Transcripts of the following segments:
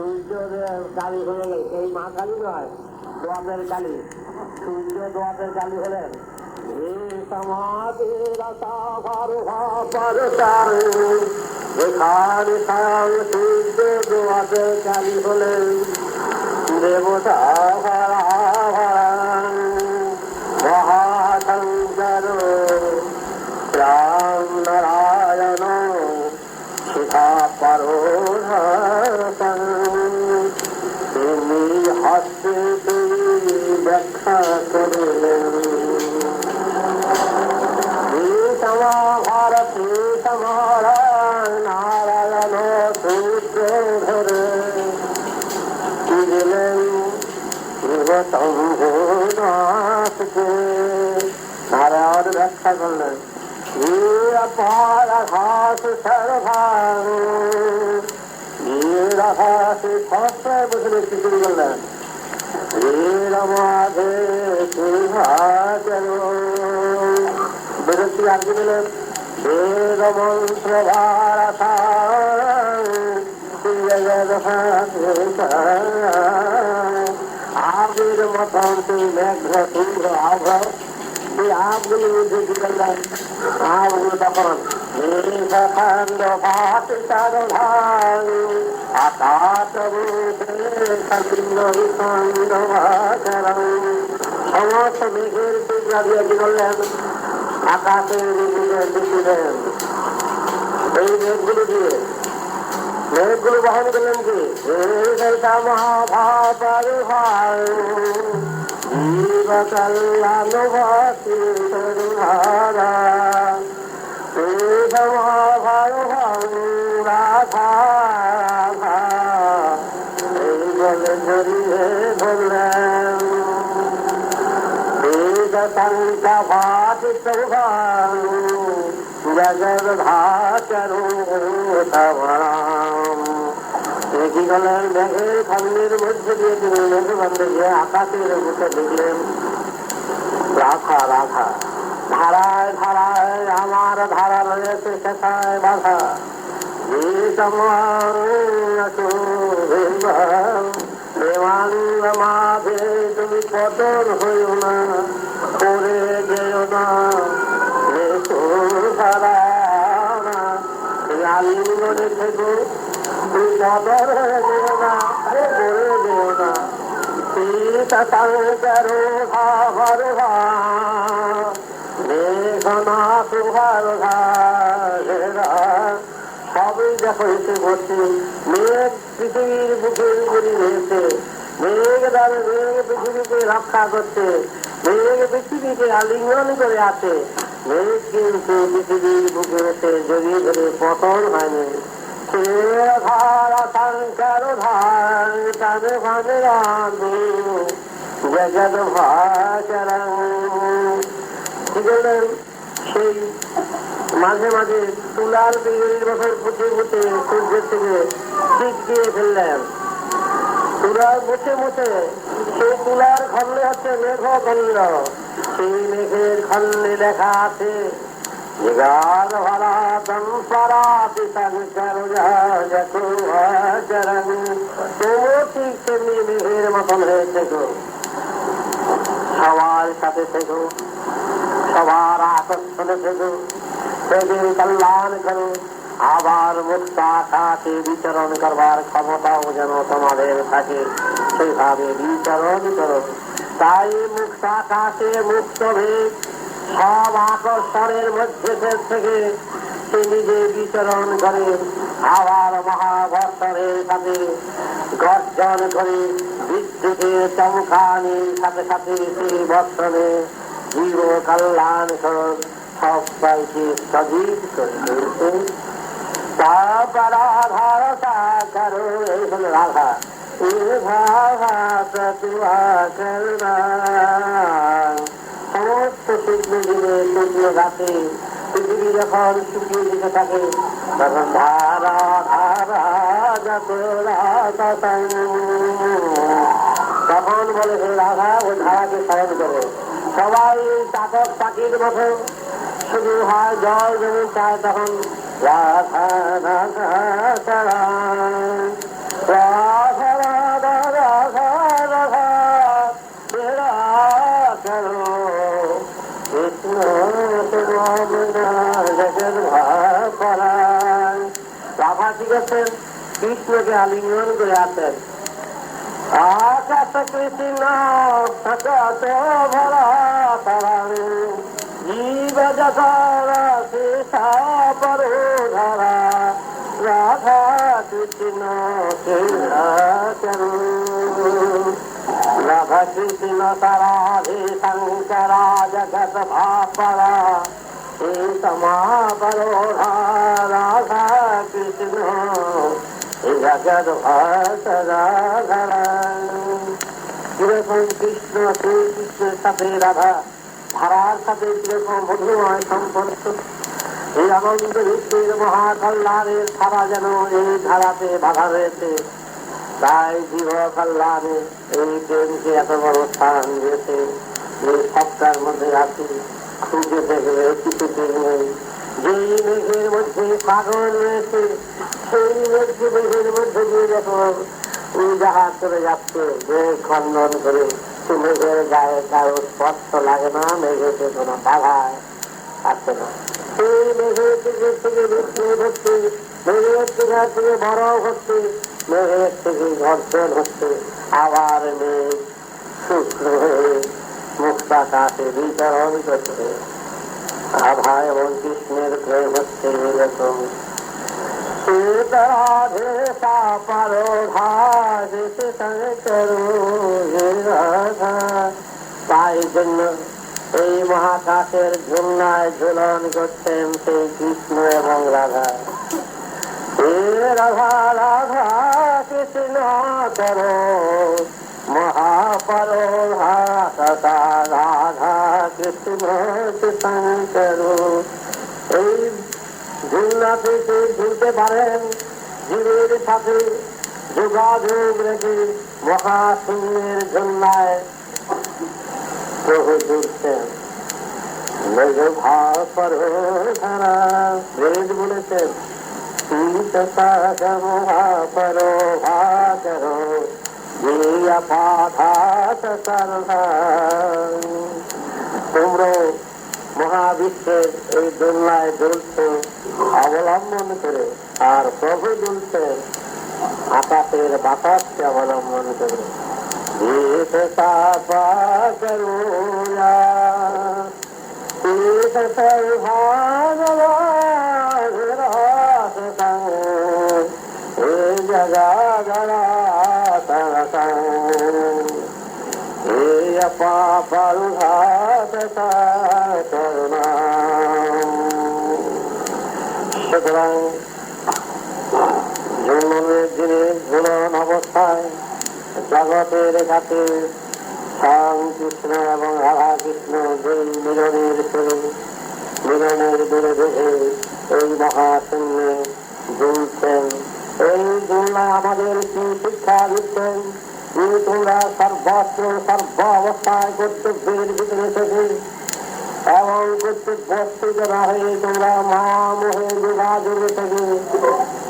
সূর্যদেব কালী গেল এই মা কালী নয় দোয়াদের কালী সূর্য দোয়াদের কালী হলেন। এখানে সাল সূর্য দোয়াদের কালী হলেন। দেবতা ব্যাখ্যা করলেন ভারতী নারায়ণ সূত্র ধরে দিলেন নাথকে নারায়ণ ব্যাখ্যা করলেন ঘাস সর্বাং ঘাস খসায় বসে দেখতে শুরু করলেন মাঝে বিরক্তি আর কি দিলেন বেদ মন্ত্র ভারতা আবির মতন তুই মেঘ্র শুভ্র আভ এই আপগুলি কি করলেন আপগুলো তখন খণ্ড ভাত সারধান আকাশ খণ্ড ভাচরণ সমস্ত মেঘের টুকরা দিয়ে কি করলেন আকাশের দিকে দিলেন এই মেঘগুলো দিয়ে মেঘগুলো বহন করলেন কি মহাভাবার ভাই জীব কল্যাণ ভাসি তরুণারা মহাভার রাধা এই বলে ধরিয়ে ধরলেন। বেদ সংখ্যা ভাতি সৌভান জগৎ ভাচরো কি করলেন মেঘের খন্ডের মধ্যে দিয়ে তিনি মেঘ বন্ধে আকাশের বুকে দেখলেন রাখা রাখা ধারায় ধারায়, আমার ধারা রয়েছে সেখায় বাধা। মাঝে তুমি পতন হইও না করে যেও না আলিঙ্গনে থেকো তুমি পতন হয়ে যেও না করে যেও না সীতা শঙ্কর ভাবর ভা মেঘনাথ ভারধারা সবই দেখো এসে বসে মেঘ পৃথিবীর বুকের উপরে রয়েছে। মেঘ দ্বারা মেঘ পৃথিবীকে রক্ষা করছে। মেঘ পৃথিবীকে আলিঙ্গন করে আছে। মেঘ কিন্তু পৃথিবীর বুকে এসে জড়িয়ে ধরে পতন হয়নি। জগৎ ভাচরণ সেই মাঝে মাঝে তুলার বিজুলির বছর ফুটে ফুটে সূর্যের থেকে ঠিক দিয়ে ফেললেন। তুলার মুছে মুছে সেই তুলার খন্ডে হচ্ছে মেঘ খন্ড সেই মেঘের খন্ডে লেখা আছে জগাদ ভরা দম্পরা পিতাঙ্কর চরণ তোমরা ঠিক তেমনি মেঘের মতন হয়ে থেকো সবার সাথে থেকো আকর্ষণে থেকো। সেদিন কল্যাণ করো আবার মুক্ত আকাশে বিচরণ করবার ক্ষমতাও যেন তোমাদের থাকে সেইভাবে বিচরণ করো। তাই মুক্ত আকাশে মুক্ত ভেদ, সব আকর্ষণের মধ্যে থেকে সে নিজে বিচরণ করে, আবার মহাবর্ষণের সাথে গর্জন করে, বিদ্যুতের চমকানির সাথে সাথে সেই বর্ষণে জীব কল্যাণ করুন সবাইকে সজীব করে তুলছে তারপর আধার করো এই হল রাধা এ ভাবা প্রতিভা করুণা সমস্ত পৃথিবী যখন শুকিয়ে দিতে থাকে তখন ধারা ধারা যত রাধা তখন বলে হে রাধা ওই ধারাকে স্মরণ করে। সবাই চাকর চাকির মতো কথা যদি হয় জল যদি চায় তখন রাধা রাধা তারা রাধা রাধা রাধা রাধা। বেড়া করো কৃষ্ণ দেশের ভাড়ায় রাভা ঠিক আছেন কৃষ্ণকে আলিঙ্গন করে আছেন। আকাশ কৃষ্ণ ভরা তারা জীব যথারা শেষা পর ধরা রাধা কৃষ্ণ ক্রীড়া করু রাধা কৃষ্ণ তারাধে শঙ্করা জগত ভাপরা সীতমা বরোধা রাধা কৃষ্ণ জগৎ কিরকম কৃষ্ণ সেই কৃষ্ণের সাথে রাধা ধারার সাথে কীরকম মধুময় সম্পর্ক, এই আনন্দ বিশ্বের মহাকল্যাণের ধারা যেন এই ধারাতে বাধা রয়েছে। তাই জীব কল্যাণে এই প্রেমকে এত বড় স্থান দিয়েছে যে সবটার মধ্যে আছি খুঁজে দেখবে কিছুতে নেই। যেই মেঘের মধ্যে সাগর রয়েছে, সেই মেঘকে মেঘের মধ্যে দিয়ে যখন জাহাজ চলে যাচ্ছে মেঘ খণ্ডন করে সে মেঘের গায়ে কারও স্পর্শ লাগে না মেঘেতে কোনো বাধায় আসে না। সেই মেঘের থেকে থেকে বিষ্ণু হচ্ছে মেঘের থেকে থেকে বড় হচ্ছে মেঘের থেকে ঘর্ষণ হচ্ছে। আবার মেঘ শুক্র হয়ে মুক্তাকাশে বিতরণ করছে। রাধা এবং কৃষ্ণের প্রেম হচ্ছে এরকম। রাধে পারো ভাজে করো রাধা তাই জন্য এই মহাকাশের ঝুলনায় ঝুলন করছেন সেই কৃষ্ণ এবং রাধা হে রাধা রাধা কৃষ্ণ করো মহাপরো ভাষা রাধা কৃষ্ণ শঙ্কর এই ঝুলনাতে ঝুলতে পারেন জীবের সাথে যোগাযোগ রেখে মহাশূন্যের ঝুলনায় প্রভু ধারা বেদ বলেছেন ভাপর ভাগর তোমরা মহাবিশ্বের এই দোলনায় দুলছে অবলম্বন করে আর প্রভু দুলছে আকাশের বাতাসকে অবলম্বন করে। গীত তাপা সুতরাং জন্মের দিনে ঝুলন অবস্থায় জগতের কাছে শ্যাম কৃষ্ণ এবং রাধা কৃষ্ণ দুই মিলনের সুরে মিলনের দেখে এই মহাশূন্যে দুলছেন এই দুলনা আমাদের কি শিক্ষা দিচ্ছেন? তোমরা সর্বত্র সর্ব অবস্থায় কর্তব্যের ভিতরে থেকে এবং কর্তব্য না হয়ে তোমরা মহামোহে যোগাযোগে থেকে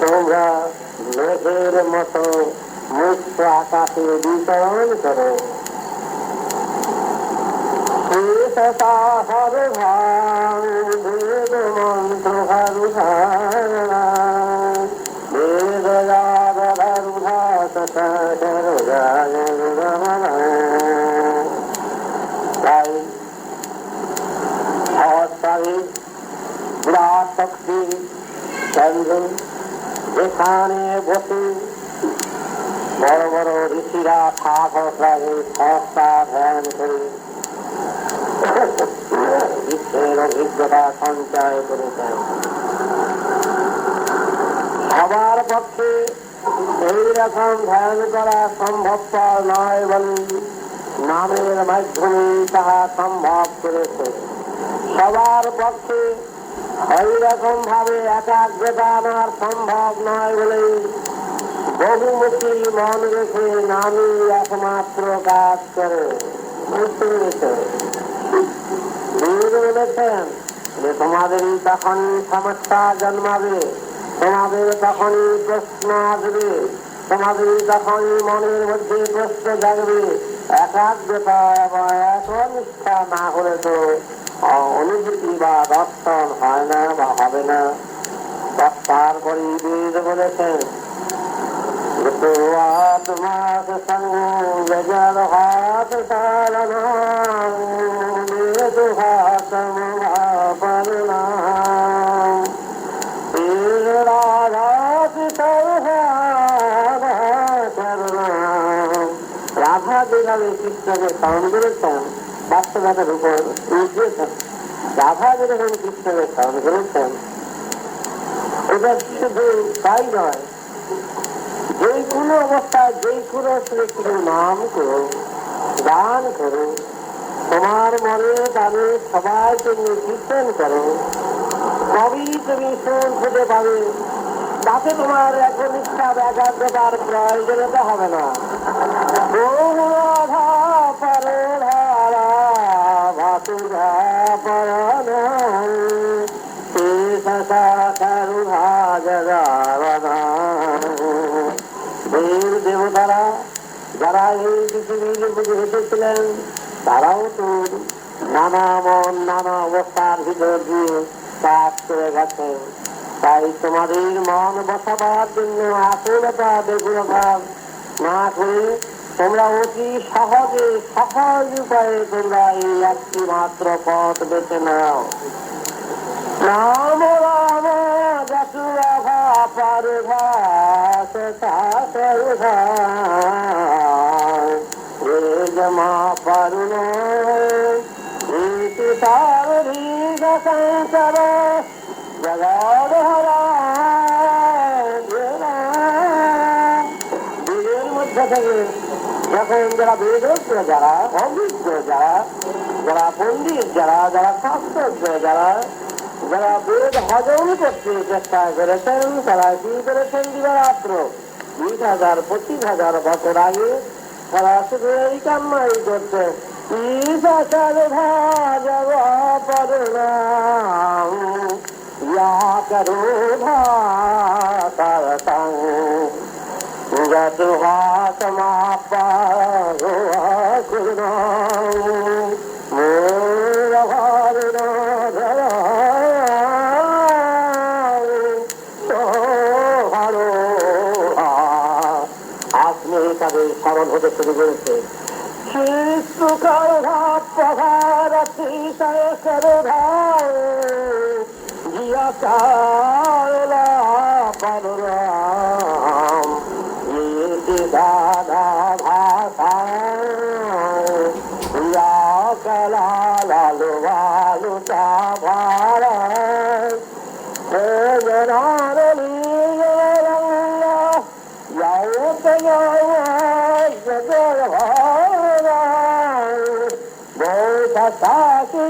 তোমরা মেঘের মতো মুক্ত আকাশে বিতরণ করো। হর ভাঙ বেদ মন্ত্র হরু ধারণা বেদ রুধা তাই শক্তি চন্দ্র যেখানে বসে। বড় বড় ঋষিরা ঠাকুরাকে সহস্তা ধ্যান করে। অভিজ্ঞতা সঞ্চয় করেছেন। সবার পক্ষে এই রকম ধ্যান করা সম্ভবপর নয় বলে নামের মাধ্যমে তাহা সম্ভব করেছে। সবার পক্ষে ওই রকম ভাবে একাগ্রতা আনার সম্ভব নয় বলেই বহুমুখী মন রেখে নামই একমাত্র কাজ করে। বলেছেন যে তোমাদেরই তখনই সমস্যা জন্মাবে, তোমাদের তখনই প্রশ্ন আসবে, তোমাদের তখনই মনের মধ্যে প্রশ্ন জাগবে, একাগ্রতা এবং একনিষ্ঠা না হলে তো অনুভূতি বা দর্শন হয় না বা হবে না তারপরে বেদ বলেছেন তোমার সঙ্গ জল হাত সারনা রাধা যেভাবে কৃষ্ণকে স্মরণ করেছেন বাস্তবতার উপর উঠিয়েছেন রাধা যেরকম কৃষ্ণকে স্মরণ করেছেন এটা শুধু তাই নয় যে কোনো অবস্থায় যে কোনো শ্রীকৃষ্ণ নাম করো, গান করো, তোমার মনে তাদের সবাইকে নিয়ে কীর্তন করো কবি তুমি সুর খুঁজে পাবে। তাতে তোমার এখন ইচ্ছা একাগ্রতার প্রয়োজনীয়তা হবে না। দেবতারা যারা এই পৃথিবীর বুঝে এসেছিলেন, তারাও তো নানা মন নানা অবস্থার ভিতর দিয়ে কাজ করে গেছে। তাই তোমাদের মন বসাবার জন্য আকুলতা বেগুলতা না করে তোমরা অতি সহজে, সহজ উপায়ে তোমরা এই একটি মাত্র পথ বেছে নাও। রাম রাম যশুরাভা পারভা জমা পারুণ ইতি সারি শঙ্কর জগৎহরা বীরের মধ্যে থেকে যখন যারা বেদজ্ঞ যারা অভিজ্ঞ যারা যারা পণ্ডিত যারা যারা শাস্ত্রজ্ঞ যারা যারা বেদ হজম করতে চেষ্টা করেছেন, তারা কি করেছেন দিবারাত্র? বিশ হাজার পঁচিশ হাজার বছর আগে তারা শুধু এই কান্নাই করছে। হাজার ভাজব পরিণাম ইয়া করো ভাতারতাং সমাপা করুণাম আপনি তাদের স্মরণ হতে শুরু করেছে শিশুকার ভাত প্রভারতি সরধার জিয়া চালা পররাম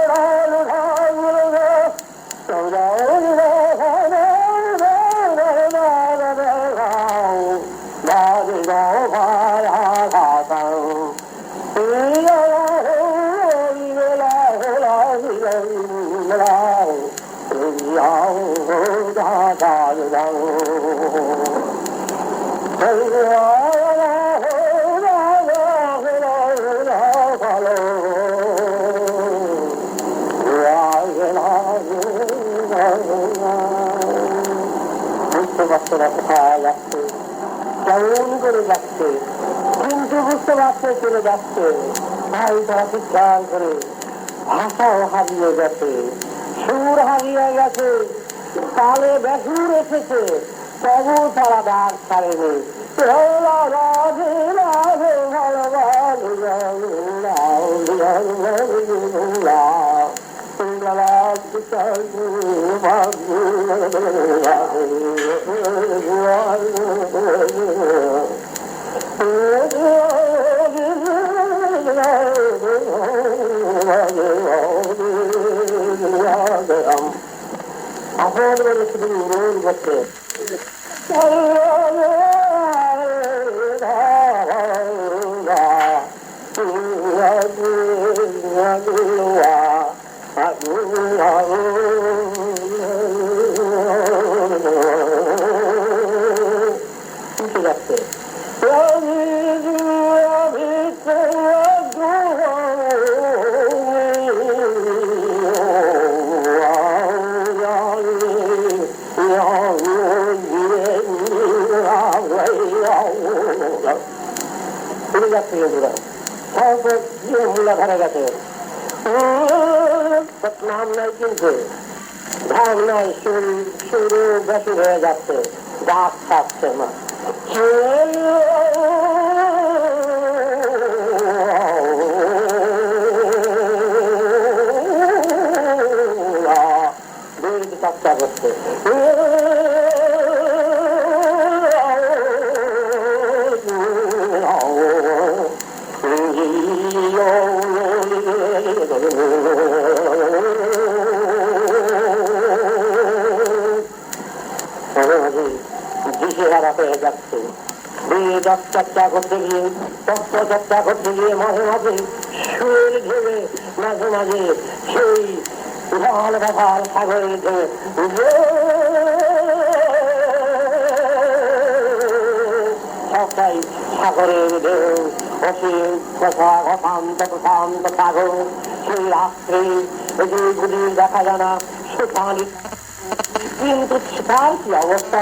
বুঝতে পারছে না যাচ্ছে কেমন করে যাচ্ছে কিন্তু বুঝতে পারছে চলে যাচ্ছে ভাই তারা চিৎকার করে ভাষাও হারিয়ে গেছে সুর হারিয়ে গেছে তালে বেসুর এসেছে তবু তারা ডাক ছাড়েনি রাধে রাধে এখন বলে শুধু রোল Thank. ধরে গেছে নাম নাই কিন্তু ভাব নাই সুর সুর বেশি হয়ে যাচ্ছে ডাক থাকছে না। করতে গিয়ে মাঝে মাঝে মাঝে মাঝে সেই সাগরের সাগরের সেই রাত্রে এগুলি দেখা যায় না সুপানি কিন্তু তার কি অবস্থা?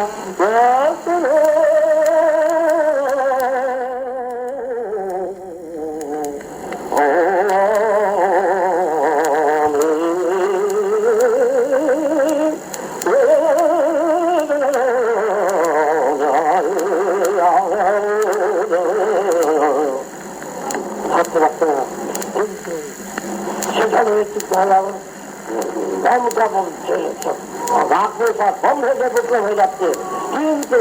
দমকা বলছে রাত পয়সা বন্ধ হয়ে হয়ে যাচ্ছে কিন্তু